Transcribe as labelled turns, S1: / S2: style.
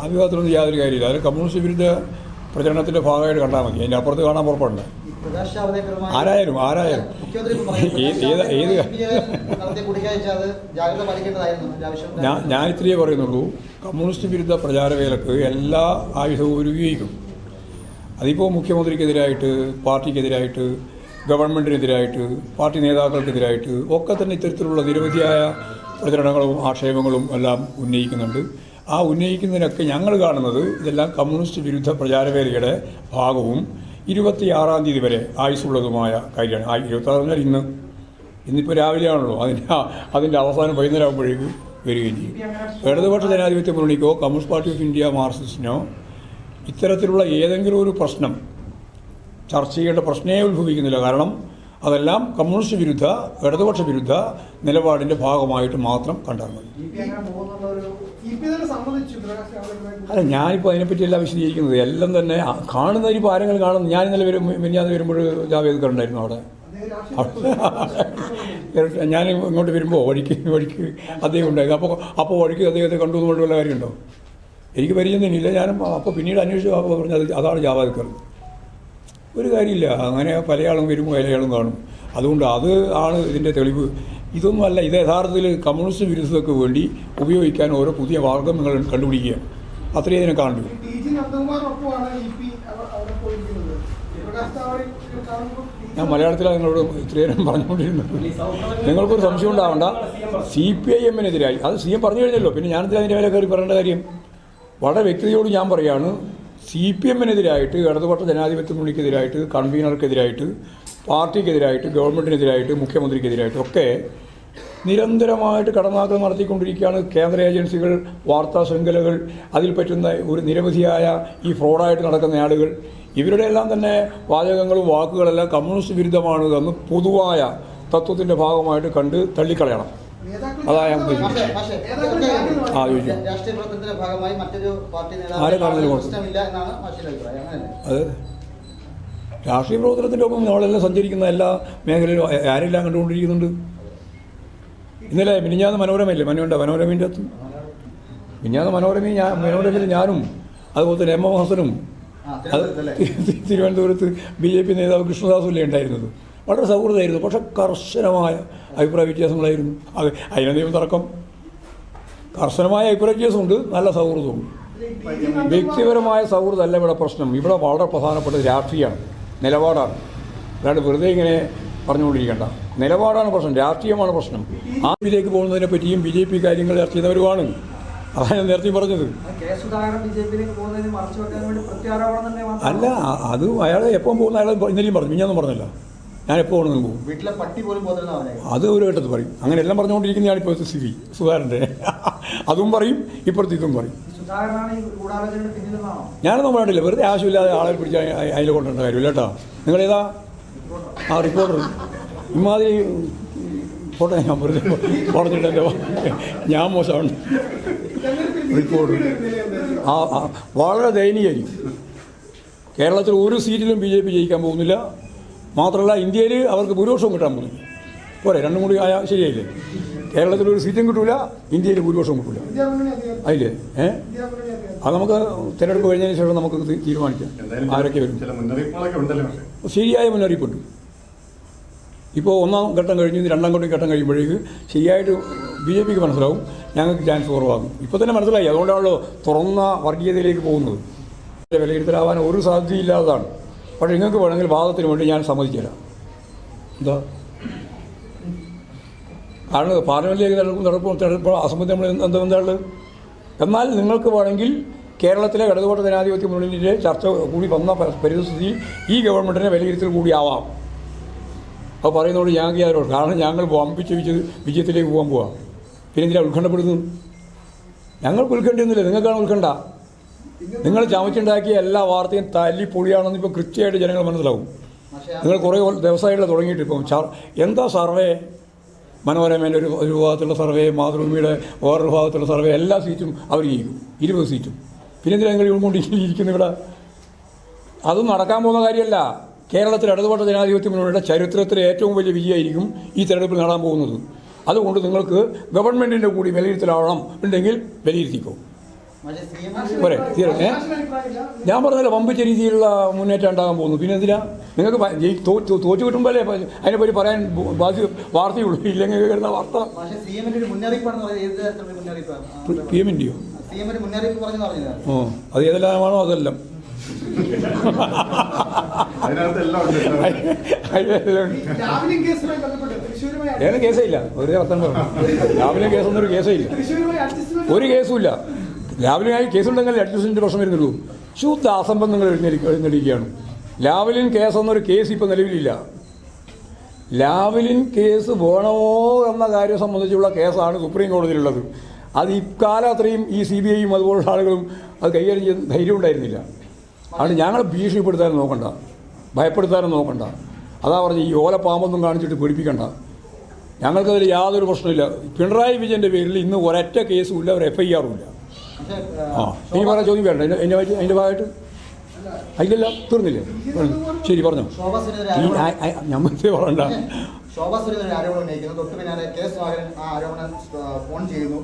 S1: ആ വിവാദത്തിലൊന്നും യാതൊരു കാര്യമില്ല. അത് കമ്മ്യൂണിസ്റ്റ് വിരുദ്ധ പ്രചരണത്തിന്റെ ഭാഗമായിട്ട് കണ്ടാൽ മതി. അതിന്റെ അപ്പുറത്ത് കാണാൻ പുറപ്പെടുണ്ട് ആരായാലും ആരായാലും. ഏത് ഏത് ഞാൻ ഞാൻ ഇത്രയേ പറയുന്നുള്ളൂ. കമ്മ്യൂണിസ്റ്റ് വിരുദ്ധ പ്രചാരവേലക്ക് എല്ലാ ആയുധവും ഒരു ഉപയോഗിക്കും. അതിപ്പോൾ മുഖ്യമന്ത്രിക്കെതിരായിട്ട് പാർട്ടിക്കെതിരായിട്ട് ഗവൺമെന്റിനെതിരായിട്ട് പാർട്ടി നേതാക്കൾക്കെതിരായിട്ട് ഒക്കെ തന്നെ ഇത്തരത്തിലുള്ള നിരവധിയായ പ്രചരണങ്ങളും ആക്ഷേപങ്ങളും എല്ലാം ഉന്നയിക്കുന്നുണ്ട്. ആ ഉന്നയിക്കുന്നതിനൊക്കെ ഞങ്ങൾ കാണുന്നത് ഇതെല്ലാം കമ്മ്യൂണിസ്റ്റ് വിരുദ്ധ പ്രചാരവേലയുടെ ഭാഗവും ഇരുപത്തിയാറാം തീയതി വരെ ആയുസുള്ളതുമായ കാര്യമാണ്. ആ ഇരുപത്താറ് പറഞ്ഞാൽ ഇന്ന്. ഇന്നിപ്പോൾ രാവിലെയാണല്ലോ. അതിന്റെ അതിന്റെ അവസാനം വൈകുന്നേരം ആകുമ്പോഴേക്ക് വരികയും ചെയ്യും. ഇടതുപക്ഷ ജനാധിപത്യ മുന്നണിക്കോ കമ്മ്യൂണിസ്റ്റ് പാർട്ടി ഓഫ് ഇന്ത്യ മാർക്സിസ്റ്റിനോ ഇത്തരത്തിലുള്ള ഏതെങ്കിലും ഒരു പ്രശ്നം ചർച്ച ചെയ്യേണ്ട പ്രശ്നമേ ഉത്ഭവിക്കുന്നില്ല. കാരണം അതെല്ലാം കമ്മ്യൂണിസ്റ്റ് വിരുദ്ധ ഇടതുപക്ഷ വിരുദ്ധ നിലപാടിന്റെ ഭാഗമായിട്ട് മാത്രം കണ്ടാൽ മതി. അല്ല ഞാനിപ്പോൾ അതിനെപ്പറ്റിയല്ല വിശദീകരിക്കുന്നത്. എല്ലാം തന്നെ കാണുന്ന ഒരു ആരെങ്കിലും കാണുന്നു ഞാൻ ഇന്നലെ വരും മിനിഞ്ഞാന്ന് വരുമ്പോൾ ജാവേദ് കണ്ടായിരുന്നു അവിടെ. ഞാൻ ഇങ്ങോട്ട് വരുമ്പോൾ വഴിക്ക് വഴിക്ക് അദ്ദേഹം ഉണ്ടായിരുന്നു. അപ്പോൾ അപ്പോൾ വഴിക്ക് അദ്ദേഹത്തെ കണ്ടു എന്നുകൊണ്ട് വല്ല കാര്യമുണ്ടോ? എനിക്ക് പരിചയം തന്നെയില്ല. ഞാനും അപ്പോൾ പിന്നീട് അന്വേഷിച്ചു അപ്പോൾ പറഞ്ഞു ജാവാദ് അതാണ് ജാവാദ്കർ. ഒരു കാര്യമില്ല. അങ്ങനെ പലയാളും വരുമ്പോൾ പലയാളും കാണും. അതുകൊണ്ട് അത് ആണ് ഇതിന്റെ തെളിവ്. ഇതൊന്നുമല്ല ഇത് യഥാർത്ഥത്തിൽ കമ്മ്യൂണിസ്റ്റ് വിരുദ്ധതയ്ക്ക് വേണ്ടി ഉപയോഗിക്കാൻ ഓരോ പുതിയ മാർഗം നിങ്ങൾ കണ്ടുപിടിക്കുക അത്രയേ ഇതിനെ കാണൂ
S2: ടി ജി നന്ദകുമാറിനൊപ്പമാണ് ഇ പി അവ- അവിടെ പോയിരിക്കുന്നത്. പ്രകാശ് ജാവദേക്കർ കാണുമ്പോൾ
S1: ഞാൻ മലയാളത്തിലാണ് നിങ്ങളോട് ഇത്രയേരം പറഞ്ഞുകൊണ്ടിരുന്നത്. നിങ്ങൾക്കൊരു സംശയം ഉണ്ടാവണ്ട. സി പി ഐ എമ്മിനെതിരായി. അത് സി എം പറഞ്ഞു കഴിഞ്ഞല്ലോ. പിന്നെ ഞാനെന്തിനാ അതിന്റെ മേലെ കയറി പറയേണ്ട കാര്യം? വളരെ വ്യക്തിയോട് ഞാൻ പറയാണ്. സി പി എമ്മിനെതിരായിട്ട് ഇടതുപക്ഷ ജനാധിപത്യ മുന്നണിക്കെതിരായിട്ട് കൺവീനർക്കെതിരായിട്ട് പാർട്ടിക്കെതിരായിട്ട് ഗവൺമെന്റിനെതിരായിട്ട് മുഖ്യമന്ത്രിക്കെതിരായിട്ട് ഒക്കെ നിരന്തരമായിട്ട് കടന്നാക്രമം നടത്തിക്കൊണ്ടിരിക്കുകയാണ് കേന്ദ്ര ഏജൻസികൾ വാർത്താ ശൃംഖലകൾ അതിൽ പറ്റുന്ന ഒരു നിരവധിയായ ഈ ഫ്രോഡായിട്ട് നടക്കുന്ന ആളുകൾ. ഇവരുടെ എല്ലാം തന്നെ വാചകങ്ങളും വാക്കുകളെല്ലാം കമ്മ്യൂണിസ്റ്റ് വിരുദ്ധമാണ് എന്ന് പൊതുവായ തത്വത്തിന്റെ ഭാഗമായിട്ട് കണ്ട് തള്ളിക്കളയണം. അതാ ഞാൻ. ആ, ചോദിച്ചോ.
S3: രാഷ്ട്രീയ പ്രവർത്തനത്തിന്റെ
S1: ആരെ കാണുന്നതിന് അത് രാഷ്ട്രീയ പ്രവർത്തനത്തിന്റെ ഒപ്പം നമ്മളെല്ലാം സഞ്ചരിക്കുന്ന എല്ലാ മേഖലയിലും ആരെല്ലാം കണ്ടുകൊണ്ടിരിക്കുന്നുണ്ട്? ഇന്നലെ മിനിഞ്ഞാന്ന് മനോരമയില്ലേ? മനുണ്ട മനോരമേന്റെ അകത്ത്. മിനിഞ്ഞാന്ന് മനോരമയും ഞാൻ മനോരമയിൽ ഞാനും അതുപോലെ തന്നെ എം എം ഹസനും തിരുവനന്തപുരത്ത് ബി ജെ പി നേതാവ് കൃഷ്ണദാസുല്ലേ ഉണ്ടായിരുന്നത്? വളരെ സൗഹൃദമായിരുന്നു. പക്ഷെ കർശനമായ അഭിപ്രായ വ്യത്യാസങ്ങളായിരുന്നു. അത് അതിനെന്തെങ്കിലും തർക്കം. കർശനമായ അഭിപ്രായ വ്യത്യാസമുണ്ട് നല്ല സൗഹൃദമുണ്ട്. വ്യക്തിപരമായ സൗഹൃദമല്ല ഇവിടെ പ്രശ്നം. ഇവിടെ വളരെ പ്രധാനപ്പെട്ടത് രാഷ്ട്രീയമാണ് നിലപാടാണ്. അല്ലാണ്ട് വെറുതെ ഇങ്ങനെ പറഞ്ഞുകൊണ്ടിരിക്കേണ്ട. നിലപാടാണ് പ്രശ്നം രാഷ്ട്രീയമാണ് പ്രശ്നം. ആ ഇതിലേക്ക് പോകുന്നതിനെ പറ്റിയും ബി ജെ പി കാര്യങ്ങൾ ചർച്ച ചെയ്തവരുമാണ് അതാണ് ഞാൻ നേരത്തെ പറഞ്ഞത്. അല്ല അത് അയാൾ എപ്പം പോകുന്ന അയാൾ ഇന്നലെയും പറഞ്ഞു ഞാനൊന്നും പറഞ്ഞില്ല. ഞാൻ എപ്പോൾ വേണമെങ്കിലും പോകും
S3: വീട്ടിലെ പട്ടി പോലും
S1: അത് ഒരു ഘട്ടത്ത് പറയും. അങ്ങനെ എല്ലാം പറഞ്ഞുകൊണ്ടിരിക്കുന്നതാണ് ഇപ്പോഴത്തെ സ്ഥിതി. സുധാകരന്റെ. അതും പറയും ഇപ്പുറത്ത് ഇതും പറയും. ഞാനൊന്നും പറഞ്ഞിട്ടില്ല വെറുതെ ആവശ്യമില്ലാതെ ആളെ പിടിച്ച് അതിൽ കൊണ്ടുവരേണ്ട കാര്യമില്ല കേട്ടോ. നിങ്ങളേതാ? ആ റിപ്പോർട്ടർ ഇമാതിരി ഫോട്ടോ ഞാൻ വെറുതെ പറഞ്ഞിട്ടല്ലോ ഞാൻ മോശമാണ്. റിപ്പോർട്ടർ ആ ആ, വളരെ ദയനീയായിരിക്കും കേരളത്തിൽ ഒരു സീറ്റിലും ബി ജെ പി ജയിക്കാൻ പോകുന്നില്ല. മാത്രമല്ല ഇന്ത്യയിൽ അവർക്ക് ഭൂരിപക്ഷവും കിട്ടാൻ പോകുന്നു. പോരെ രണ്ടും കൂടി ആയാൽ ശരിയായില്ലേ? കേരളത്തിൽ ഒരു സീറ്റും കിട്ടൂല ഇന്ത്യയിൽ ഭൂരിപക്ഷവും കിട്ടൂല. അതില്ലേ
S2: മുന്നണി
S1: അത് നമുക്ക് തിരഞ്ഞെടുപ്പ് കഴിഞ്ഞതിന് ശേഷം നമുക്ക് തീരുമാനിക്കാം. ആരൊക്കെ വരും? ശരിയായ മുന്നറിയിപ്പുണ്ട്. ഇപ്പോൾ ഒന്നാം ഘട്ടം കഴിഞ്ഞ് ഇനി രണ്ടാം ഘട്ടം ഘട്ടം കഴിയുമ്പോഴേക്ക് ശരിയായിട്ട് ബി ജെ പിക്ക് മനസ്സിലാവും ഞങ്ങൾക്ക് ചാൻസ് കുറവാകും. ഇപ്പോൾ തന്നെ മനസ്സിലായി. അതുകൊണ്ടാണല്ലോ തുറന്ന വർഗീയതയിലേക്ക് പോകുന്നത്. വിലയിരുത്തലാവാൻ ഒരു സാധ്യതയില്ലാത്തതാണ്. പക്ഷേ നിങ്ങൾക്ക് വേണമെങ്കിൽ വാദത്തിന് വേണ്ടി ഞാൻ സമ്മതിച്ചുതരാം എന്താ? കാരണം പാർലമെന്റിലേക്ക് തെരഞ്ഞെടുപ്പ് തെരഞ്ഞെടുപ്പ് അസംബന്ധം നമ്മൾ എന്താ എന്താ ഉള്ളത് എന്നാൽ നിങ്ങൾക്ക് വേണമെങ്കിൽ കേരളത്തിലെ ഇടതുപക്ഷ ജനാധിപത്യ മുന്നണിയിലെ ചർച്ച കൂടി വന്ന പരിസ്ഥിതി ഈ ഗവൺമെന്റിനെ വിലയിരുത്തൽ കൂടിയാവാം അപ്പോൾ പറയുന്നതുകൊണ്ട് ഞങ്ങൾക്ക് യാതൊരു കാരണം ഞങ്ങൾ വമ്പിച്ച് വിജയ വിജയത്തിലേക്ക് പോകാൻ പോവാം. പിന്നെ എന്തിനാണ് ഉത്കണ്ഠപ്പെടുന്നത്? ഞങ്ങൾക്ക് ഉത്കണ്ഠയൊന്നുമില്ല. നിങ്ങൾക്കാണ് ഉത്കണ്ഠ. നിങ്ങൾ ചമച്ചുണ്ടാക്കിയ എല്ലാ വാർത്തയും തല്ലി പൊളിയാണെന്ന് ഇപ്പോൾ കൃത്യമായിട്ട് ജനങ്ങൾ മനസ്സിലാവും. നിങ്ങൾ കുറേ ദിവസമായിട്ട് തുടങ്ങിയിട്ട് ഇപ്പം. എന്താ സർവേ? മനോരമേന്റെ ഒരു ഒരു ഭാഗത്തുള്ള സർവേ മാതൃഭൂമിയുടെ വേറൊരു ഭാഗത്തുള്ള സർവേ എല്ലാ സീറ്റും അവർ ജയിക്കും. ഇരുപത് സീറ്റും. പിന്നെ എന്തിനാ നിങ്ങൾ കൊണ്ടിരിക്കുന്നു ഇവിടെ? അതും നടക്കാൻ പോകുന്ന കാര്യമല്ല. കേരളത്തിൽ ഇടതുപക്ഷ ജനാധിപത്യ മുന്നണിയുടെ ചരിത്രത്തിലെ ഏറ്റവും വലിയ വിജയമായിരിക്കും ഈ തെരഞ്ഞെടുപ്പിൽ നേടാൻ പോകുന്നത്. അതുകൊണ്ട് നിങ്ങൾക്ക് ഗവൺമെന്റിന്റെ കൂടി വിലയിരുത്തലാവണം ഉണ്ടെങ്കിൽ വിലയിരുത്തിക്കോ. പോരെ തീരെ ഏ ഞാൻ പറഞ്ഞല്ലോ വമ്പിച്ച രീതിയിലുള്ള മുന്നേറ്റം ഉണ്ടാകാൻ പോകുന്നു. പിന്നെ എന്തിനാ? നിങ്ങൾക്ക് തോറ്റു കിട്ടുമ്പോഴേ അതിനെപ്പറ്റി പറയാൻ ബാധ്യ വാർത്തയുള്ളൂ. ഇല്ലെങ്കിൽ വരുന്ന വാർത്ത.
S3: സി എമ്മിന്റെയോ
S1: ഓ അത് ഏതെല്ലാമാണോ അതെല്ലാം. ഏത് കേസേ ഇല്ല. ഒരു പറഞ്ഞു രാവിലെ കേസൊന്നും ഒരു കേസേ ഇല്ല. ഒരു കേസും ഇല്ല. രാവിലെ ആയി കേസുണ്ടെങ്കിൽ അഡ്ജസ്റ്റ്മെന്റ് പ്രശ്നം വരുന്നുള്ളൂ. ശുദ്ധ അസംബന്ധങ്ങൾ എഴുന്നേരി ലാവലിൻ കേസ് എന്നൊരു കേസ് ഇപ്പോൾ നിലവിലില്ല. ലാവലിൻ കേസ് വേണമോ എന്ന കാര്യം സംബന്ധിച്ചുള്ള കേസാണ് സുപ്രീം കോടതിയിലുള്ളത്. അത് ഇക്കാലം അത്രയും ഈ സി ബി ഐയും അതുപോലുള്ള ആളുകളും അത് കൈകാര്യം ചെയ്യുന്ന ധൈര്യം ഉണ്ടായിരുന്നില്ല. അതുകൊണ്ട് ഞങ്ങൾ ഭീഷണിപ്പെടുത്താനും നോക്കണ്ട. ഭയപ്പെടുത്താനും നോക്കണ്ട. അതാ പറഞ്ഞ് ഈ ഓല പാമ്പൊന്നും കാണിച്ചിട്ട് പേടിപ്പിക്കണ്ട. ഞങ്ങൾക്കതിൽ യാതൊരു പ്രശ്നമില്ല പിണറായി വിജയന്റെ പേരിൽ ഇന്ന് ഒരൊറ്റ കേസും ഇല്ല ഒരു എഫ് ഐ ആറും ഇല്ല.
S3: പക്ഷേ
S1: ആ ഇനി പറയാൻ ചോദ്യം വേണ്ട. എന്റെ അതിന്റെ ഭാഗമായിട്ട്? അതിലല്ല തീർന്നില്ലേ. ശരി പറഞ്ഞോ. ഈ മനസ്സിൽ പറയണ്ട.
S3: ശോഭാ സുരേന്ദ്രൻ ആരോപണം ഉന്നയിക്കുന്നു. തൊട്ടു പിന്നാലെ കെ ആ ആരോപണം ഫോൺ ചെയ്യുന്നു.